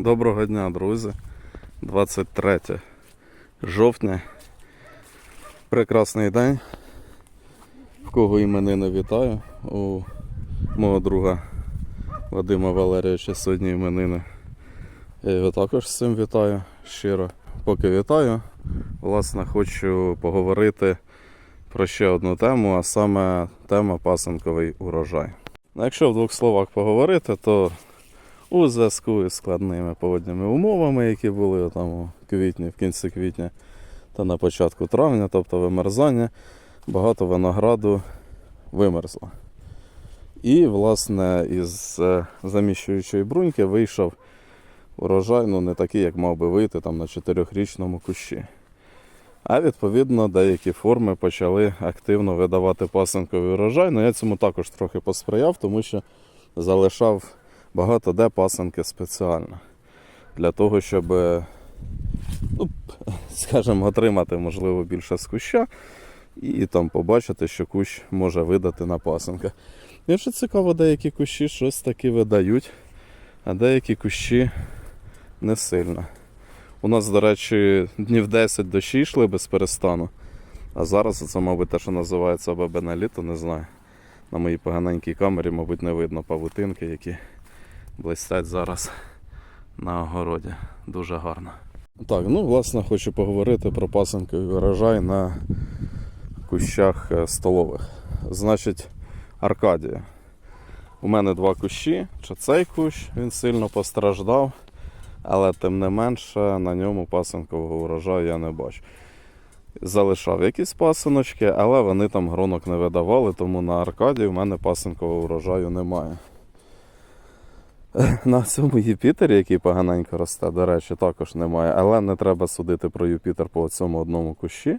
Доброго дня, друзі. 23 жовтня. Прекрасний день. В кого іменини вітаю. У мого друга Вадима Валерійовича сьогодні іменини. Я його також з цим вітаю щиро. Поки вітаю, власне, хочу поговорити про ще одну тему, а саме тема пасанковий урожай. Ну, Якщо в двох словах поговорити, то у зв'язку із складними погодними умовами, які були там у квітні, в кінці квітня та на початку травня, тобто вимерзання, багато винограду вимерзло. І, власне, із е, заміщуючої бруньки вийшов урожай, ну не такий, як мав би вийти там на 4-річному кущі. А відповідно деякі форми почали активно видавати пасинковий урожай. Ну я цьому також трохи посприяв, тому що залишав багато де пасинки спеціально. Для того, щоб, е, ну, скажімо, отримати, можливо, більше з куща і там побачити, що кущ може видати на пасинка. І що цікаво, деякі кущі щось таки видають, а деякі кущі не сильно. У нас, до речі, днів 10 дощі йшли без перестану. А зараз це, мабуть, те, що називається бабине літо, не знаю. На моїй поганенькій камері, мабуть, не видно павутинки, які блистять зараз на огороді. Дуже гарно. Так, ну, власне, хочу поговорити про пасинковий врожай на кущах е, столових. Значить, Аркадія. У мене два кущі. Чи цей кущ він сильно постраждав, але тим не менше на ньому пасинкового урожаю я не бачу. Залишав якісь пасиночки, але вони там гронок не видавали, тому на Аркадії в мене пасинкового урожаю немає. На цьому Юпітері, який поганенько росте, до речі, також немає. Але не треба судити про Юпітер по цьому одному кущі.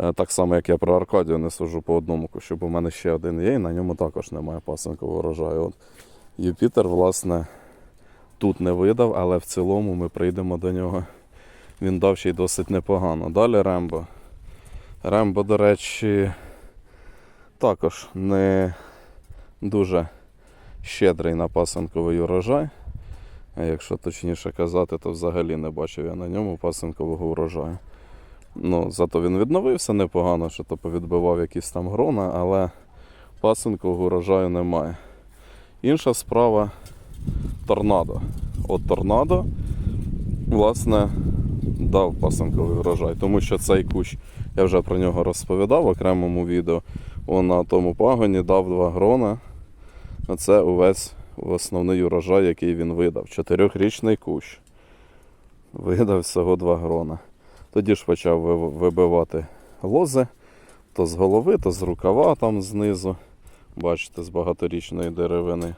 Е, Так само, як я про Аркадію не сужу по одному кущу, бо в мене ще один є, і на ньому також немає пасинкового урожаю. От Юпітер, власне, тут не видав, але в цілому ми прийдемо до нього. Він дав ще й досить непогано. Далі Рембо. Рембо, до речі, також не дуже щедрий на пасинковий урожай. А якщо точніше казати, то взагалі не бачив я на ньому пасинкового урожаю. Ну, зато він відновився непогано, що то повідбивав якісь там грона, але пасинкового урожаю немає. Інша справа торнадо. От торнадо, власне, дав пасинковий врожай, тому що цей кущ, я вже про нього розповідав в окремому відео. Он на тому пагоні дав два грона. Оце увесь основний урожай, який він видав. Чотирьохрічний кущ. Видав всього два грона. Тоді ж почав вибивати лози, то з голови, то з рукава там знизу. Бачите, з багаторічної деревини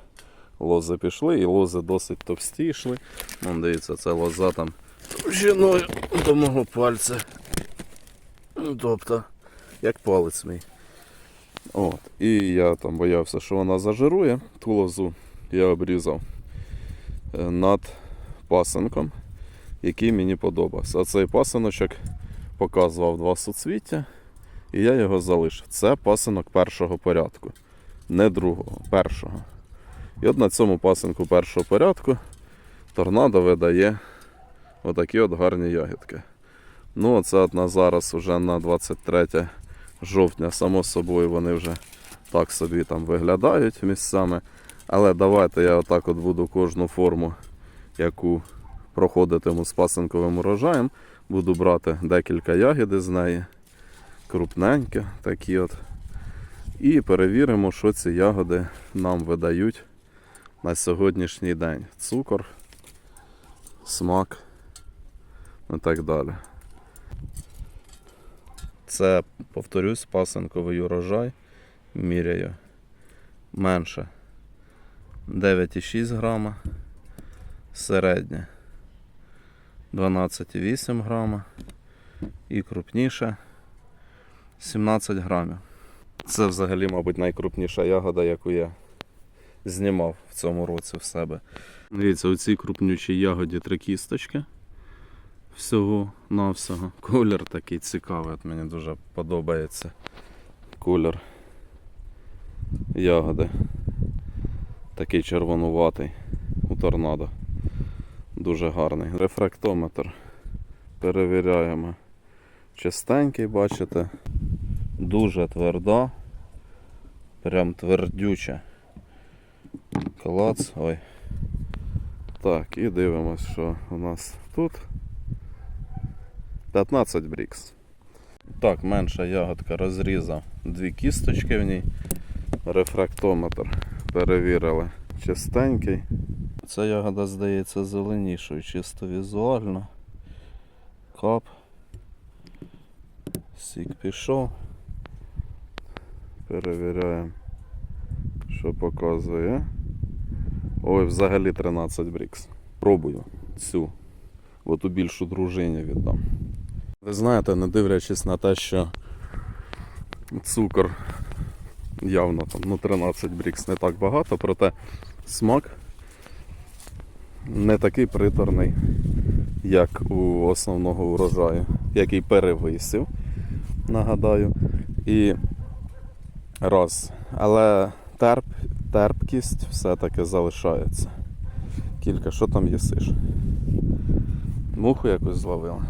лози пішли, і лози досить товсті йшли. Вон, дивіться, це лоза там товщиною до мого пальця. Ну, Тобто, як палець мій. От. І я там боявся, що вона зажирує. Ту лозу я обрізав е, над пасенком, який мені подобався. А цей пасиночок показував два суцвіття, і я його залишив. Це пасинок першого порядку, не другого, першого. І от на цьому пасинку першого порядку торнадо видає отакі от гарні ягідки. Ну, оце от на зараз уже на 23 жовтня, само собою, вони вже так собі там виглядають місцями. Але давайте я отак от буду кожну форму, яку проходитиму з пасинковим урожаєм, буду брати декілька ягід з неї, крупненькі такі от. І перевіримо, що ці ягоди нам видають на сьогоднішній день. Цукор, смак і так далі. Це, повторюсь, пасинковий урожай. Міряю менше 9,6 грама, середнє 12,8 грама і крупніше 17 грамів. Це взагалі, мабуть, найкрупніша ягода, яку я знімав в цьому році в себе. Дивіться, у цій крупнючій ягоді три кісточки всього навсього. Колір такий цікавий, от мені дуже подобається колір ягоди. Такий червонуватий у торнадо. Дуже гарний. Рефрактометр. Перевіряємо. Чистенький, бачите. Дуже тверда. Прям твердюча. Клац. Ой. Так, і дивимось, що у нас тут. 15 брікс. Так, менша ягодка розрізав дві кісточки в ній. Рефрактометр перевірили чистенький. Ця ягода здається зеленішою, чисто візуально. Кап. Сік пішов. Перевіряємо, що показує. Ой, взагалі 13 брікс. Пробую цю. От у більшу дружині віддам. Ви знаєте, не дивлячись на те, що цукор явно там, ну 13 брікс не так багато, проте смак не такий приторний, як у основного урожаю, який перевисив, нагадаю. І раз. Але терп, терпкість все-таки залишається. Кілька, що там їсиш? Муху якось зловила.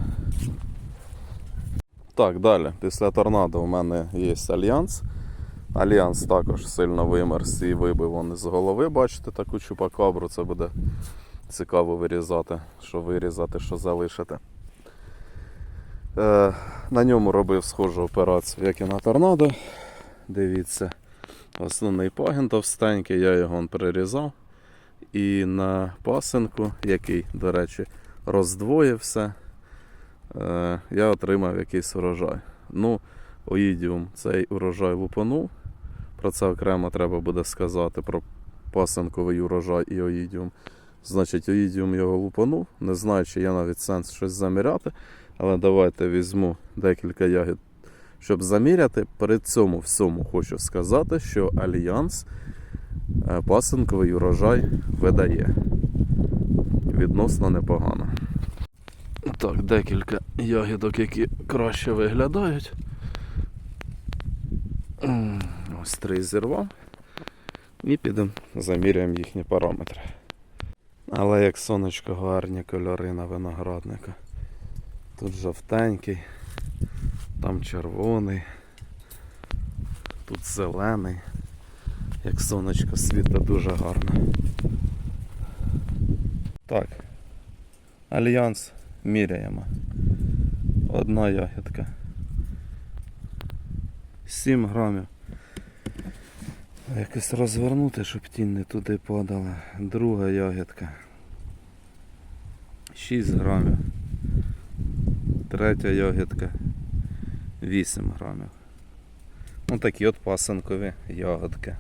Так, далі. Після торнадо у мене є альянс. Альянс також сильно вимерз і вибив вони з голови. Бачите, таку чупакабру. Це буде цікаво вирізати, що вирізати, що залишити. Е, на ньому робив схожу операцію, як і на торнадо. Дивіться, основний пагін товстенький, я його он перерізав. І на пасинку, який, до речі, роздвоївся, я отримав якийсь урожай. Ну, оїдіум цей урожай лупанув. Про це окремо треба буде сказати про пасинковий урожай і оїдіум. Значить, оїдіум його лупанув. Не знаю, чи є навіть сенс щось заміряти. Але давайте візьму декілька ягід, щоб заміряти. При цьому всьому хочу сказати, що Альянс е, пасинковий урожай видає. Відносно непогано. Так, декілька ягідок, які краще виглядають. Ось три зірвав. І підемо заміряємо їхні параметри. Але як сонечко гарні кольори на виноградника. Тут жовтенький, там червоний, тут зелений. Як сонечко світа дуже гарно. Так. Альянс міряємо. Одна ягідка. 7 грамів. Якось розвернути, щоб тінь не туди падала. Друга ягідка. 6 грамів. Третя ягідка 8 грамів. Ну такі от пасинкові ягодки.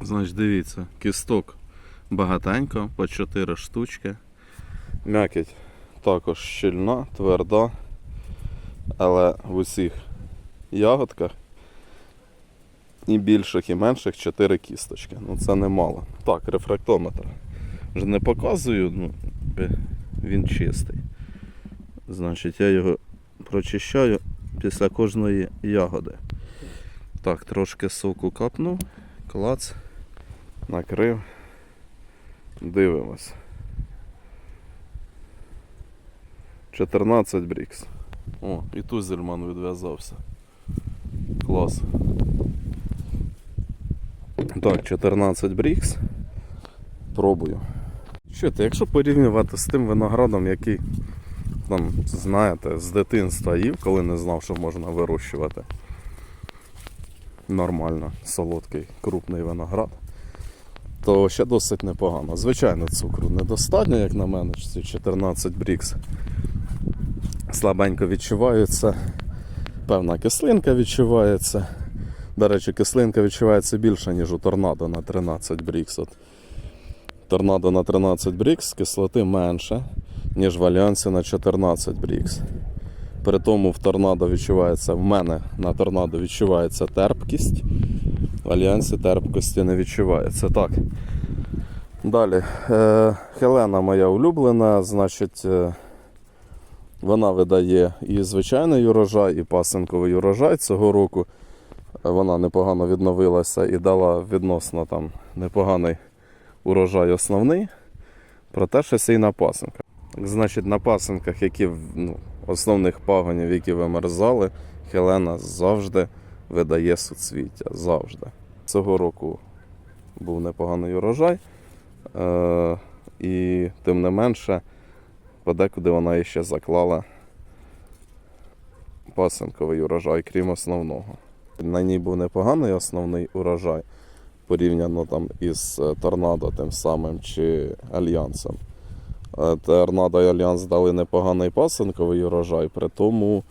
Значить, дивіться, кісток багатенько, по 4 штучки. М'якіть також щільна, тверда. Але в усіх ягодках і більших, і менших 4 кісточки. Ну це немало. Так, рефрактометр. Вже не показую, ну, він чистий. Значить, я його прочищаю після кожної ягоди. Так, трошки соку капнув, клац, накрив. Дивимось. 14 брікс. О, і Тузельман відв'язався. Клас. Так, 14 брікс. Пробую. Що ти, якщо порівнювати з тим виноградом, який там, знаєте, з дитинства їв, коли не знав, що можна вирощувати. Нормально, солодкий, крупний виноград, то ще досить непогано. Звичайно, цукру недостатньо, як на мене, ці 14 брікс. Слабенько відчувається, певна кислинка відчувається. До речі, кислинка відчувається більше, ніж у торнадо на 13 брікс. От. Торнадо на 13 брікс, кислоти менше, ніж в Альянсі на 14 брікс. При тому в торнадо відчувається, в мене на торнадо відчувається терпкість, в Альянсі терпкості не відчувається. Так. Далі. Е, Хелена моя улюблена, значить, е, вона видає і звичайний урожай, і пасинковий урожай цього року. Вона непогано відновилася і дала відносно там непоганий урожай основний. Проте щось і на пасинках. Значить, на пасинках, які ну, основних пагонів, які вимерзали, Хелена завжди видає суцвіття. Завжди. Цього року був непоганий урожай. Е- і тим не менше, подекуди вона іще заклала пасинковий урожай, крім основного. На ній був непоганий основний урожай порівняно там із е, торнадо тим самим чи альянсом. Е, Торнадо і Альянс дали непоганий пасинковий урожай, при тому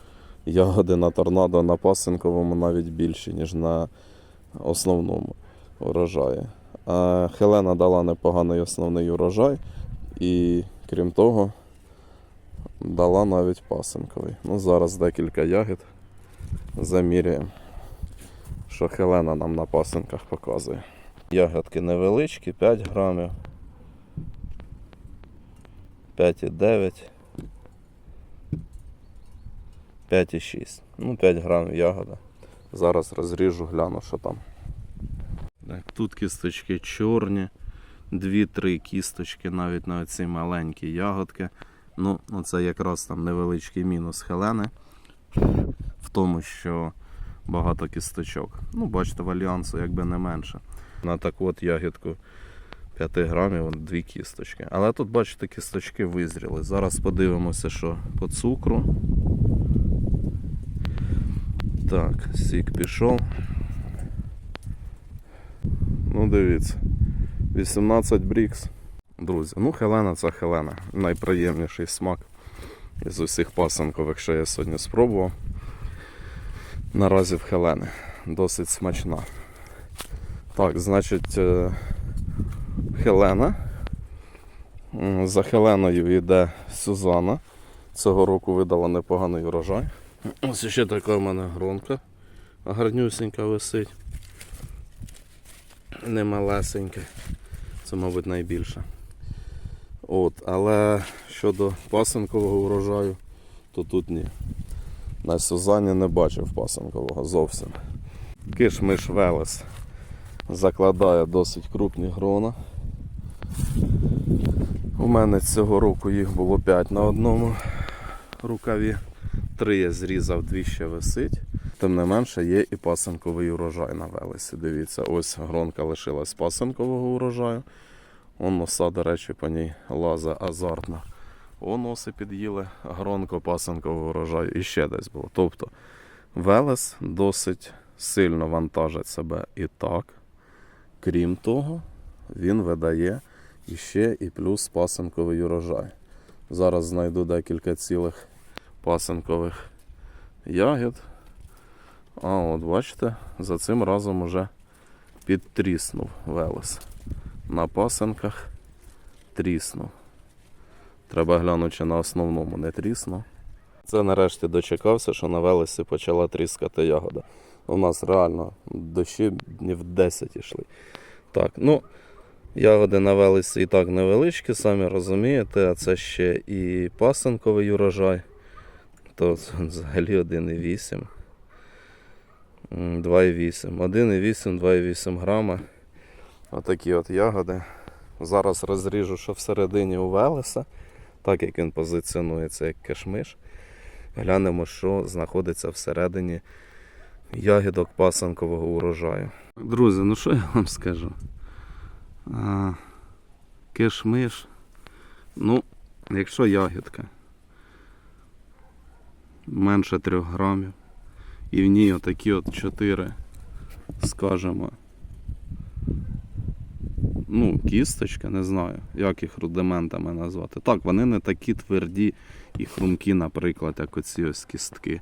ягоди на торнадо на пасинковому навіть більші, ніж на основному урожаї. Хелена дала непоганий основний урожай, і крім того, дала навіть пасинковий. Ну, зараз декілька ягід заміряємо, що Хелена нам на пасинках показує. Ягодки невеличкі, 5 грамів. 5,9. 5,6. Ну, 5 грамів ягода. Зараз розріжу, гляну, що там. Так, тут кісточки чорні, 2-3 кісточки навіть на ці маленькі ягодки. Ну, це якраз там невеличкий мінус Хелени. В тому, що багато кісточок. Ну, бачите, в альянсу якби не менше. На таку от ягідку 5 грамів дві кісточки. Але тут, бачите, кісточки визріли. Зараз подивимося, що по цукру. Так, сік пішов. Ну, дивіться. 18 брікс. Друзі, ну Хелена це Хелена. Найприємніший смак із усіх пасанкових, що я сьогодні спробував. Наразі в Хелени. Досить смачна. Так, значить, е, Хелена. За Хеленою йде Сюзанна. Цього року видала непоганий урожай. Ось ще така в мене гронка. Гарнюсенька висить. Немалесенька. Це, мабуть, найбільше. От, але щодо пасинкового урожаю, то тут ні. На Сюзані не бачив пасинкового зовсім. Киш-миш Велес закладає досить крупні грона. У мене цього року їх було 5 на одному рукаві. Три я зрізав, дві ще висить. Тим не менше є і пасинковий урожай на Велесі. Дивіться, ось гронка лишилась пасинкового урожаю. Он носа, до речі, по ній лаза азартна. О, носи під'їли гронко пасинкового урожаю і ще десь було. Тобто Велес досить сильно вантажить себе і так. Крім того, він видає іще і плюс пасинковий урожай. Зараз знайду декілька цілих пасинкових ягід. А от бачите, за цим разом уже підтріснув Велес. На пасинках тріснув. Треба глянути, чи на основному не тріснув. Це нарешті дочекався, що на Велесі почала тріскати ягода. У нас реально дощі днів 10 йшли. Так, ну, ягоди на Велесі і так невеличкі, самі розумієте, а це ще і пасинковий урожай. То взагалі 1,8. 2,8. 1,8, 2,8 грама. Отакі от ягоди. Зараз розріжу, що всередині у Велеса, так як він позиціонується як кишмиш. Глянемо, що знаходиться всередині ягідок пасанкового урожаю. Друзі, ну що я вам скажу? А, кишмиш. Ну, якщо ягідка менше 3 грамів, і в ній отакі от 4, скажімо, ну, кісточка, не знаю, як їх рудиментами назвати. Так, вони не такі тверді і хрумкі, наприклад, як оці ось кістки.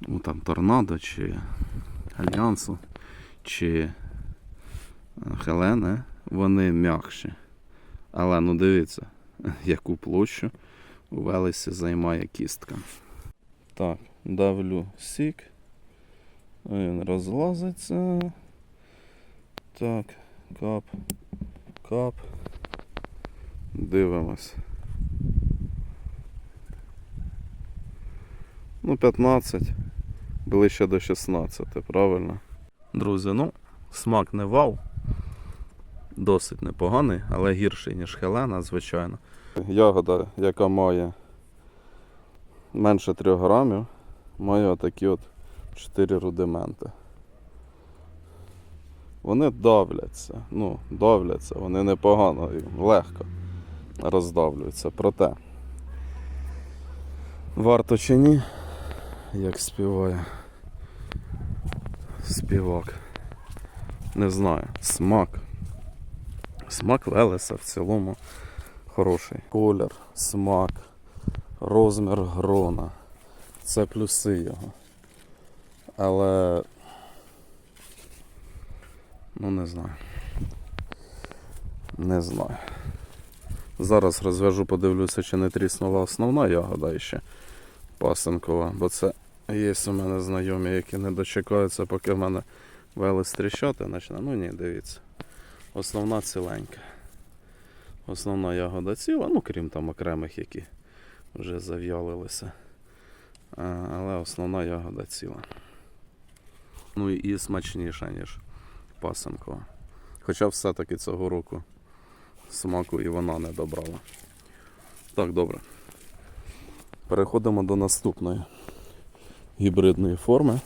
Ну, там торнадо чи альянсу, чи е, Хелене, вони м'якші. Але ну дивіться, яку площу у Велесі займає кістка. Так, давлю сік. Він розлазиться. Так, кап, кап. Дивимось. Ну, 15, ближче до 16, правильно? Друзі, ну, смак не вау. досить непоганий, але гірший, ніж Хелена, звичайно. Ягода, яка має менше 3 грамів, має отакі от 4 рудименти. Вони давляться, ну, давляться, вони непогано легко роздавлюються. Проте, варто чи ні, як співає співак. Не знаю, смак. Смак Велеса в цілому хороший. Колір, смак, розмір грона. Це плюси його. Але. Ну не знаю. Не знаю. Зараз розв'яжу, подивлюся, чи не тріснула основна ягода ще пасенкова, бо це є у мене знайомі, які не дочекаються, поки в мене велес тріщати почне. Ну ні, дивіться. Основна ціленька. Основна ягода ціла, ну крім там окремих, які вже зав'ялилися. Але основна ягода ціла. Ну і смачніша, ніж пасенкова. Хоча все-таки цього року смаку і вона не добрала. Так, добре. Переходимо до наступної гібридної форми.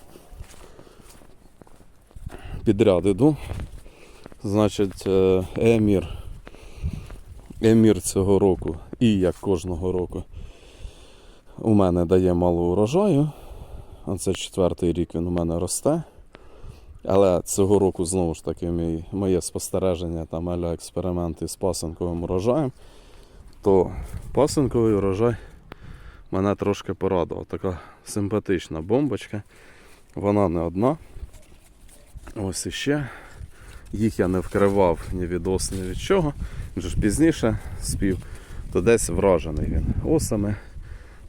Підряд іду. Значить, е, емір. Емір цього року і як кожного року у мене дає мало урожаю. Оце четвертий рік він у мене росте. Але цього року знову ж таки мій, моє спостереження там аля експерименти з пасенковим урожаєм, то пасенковий урожай мене трошки порадував. Така симпатична бомбочка. Вона не одна. Ось іще. Їх я не вкривав ні від ос, ні від чого. Він же ж пізніше спів, то десь вражений він осами,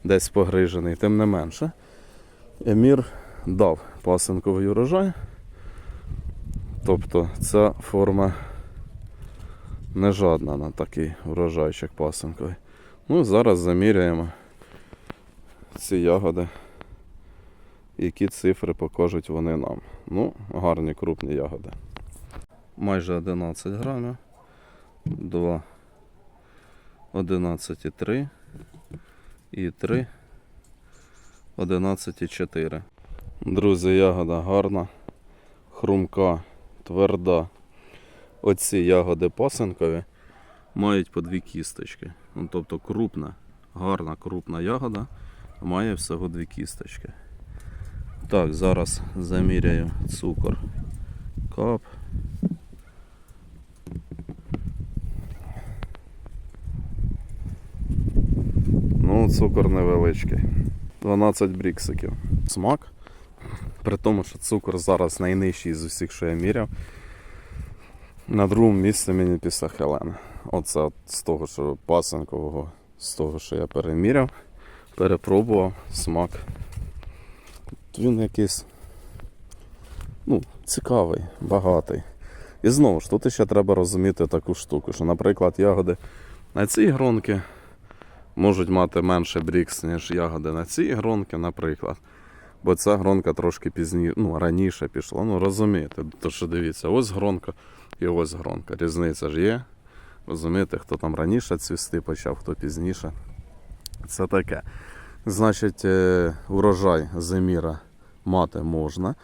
десь погрижений. Тим не менше, Емір дав пасенковий урожай. Тобто ця форма не жадна на такий урожайчик пасенковий. Ну, зараз заміряємо ці ягоди, які цифри покажуть вони нам. Ну, гарні крупні ягоди. Майже 11 грамів. 2, 11,3 і 3, 11,4. Друзі, ягода гарна, хрумка, тверда. Оці ягоди пасенкові мають по дві кісточки. Ну, тобто крупна, гарна крупна ягода має всього дві кісточки. Так, зараз заміряю цукор. Кап. Ну, цукор невеличкий. 12 бріксиків. Смак. При тому, що цукор зараз найнижчий з усіх, що я міряв. На другому місці мені після Хелена. Оце з того, що пасенкового, з того, що я переміряв, перепробував смак. Він якийсь ну, цікавий, багатий. І знову ж, тут ще треба розуміти таку штуку, що, наприклад, ягоди на цій гронки можуть мати менше брікс, ніж ягоди на цій гронки, наприклад. Бо ця гронка трошки пізніше, ну, раніше пішла. Ну, розумієте, то що дивіться, ось гронка і ось гронка. Різниця ж є. Розумієте, хто там раніше цвісти почав, хто пізніше. Це таке. Значить, е, урожай земіра мати можна.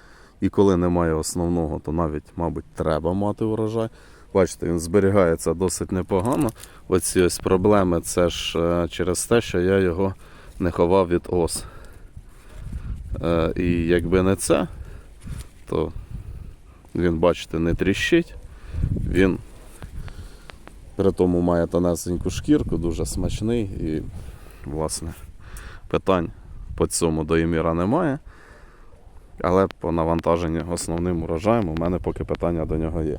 І коли немає основного, то навіть, мабуть, треба мати урожай. Бачите, він зберігається досить непогано. Оці ось проблеми це ж е, через те, що я його не ховав від ос. Е, І якби не це, то він, бачите, не тріщить. Він при тому має тонесеньку шкірку, дуже смачний і, власне, питань по цьому до Єміра немає. Але по навантаженню основним урожаєм у мене поки питання до нього є.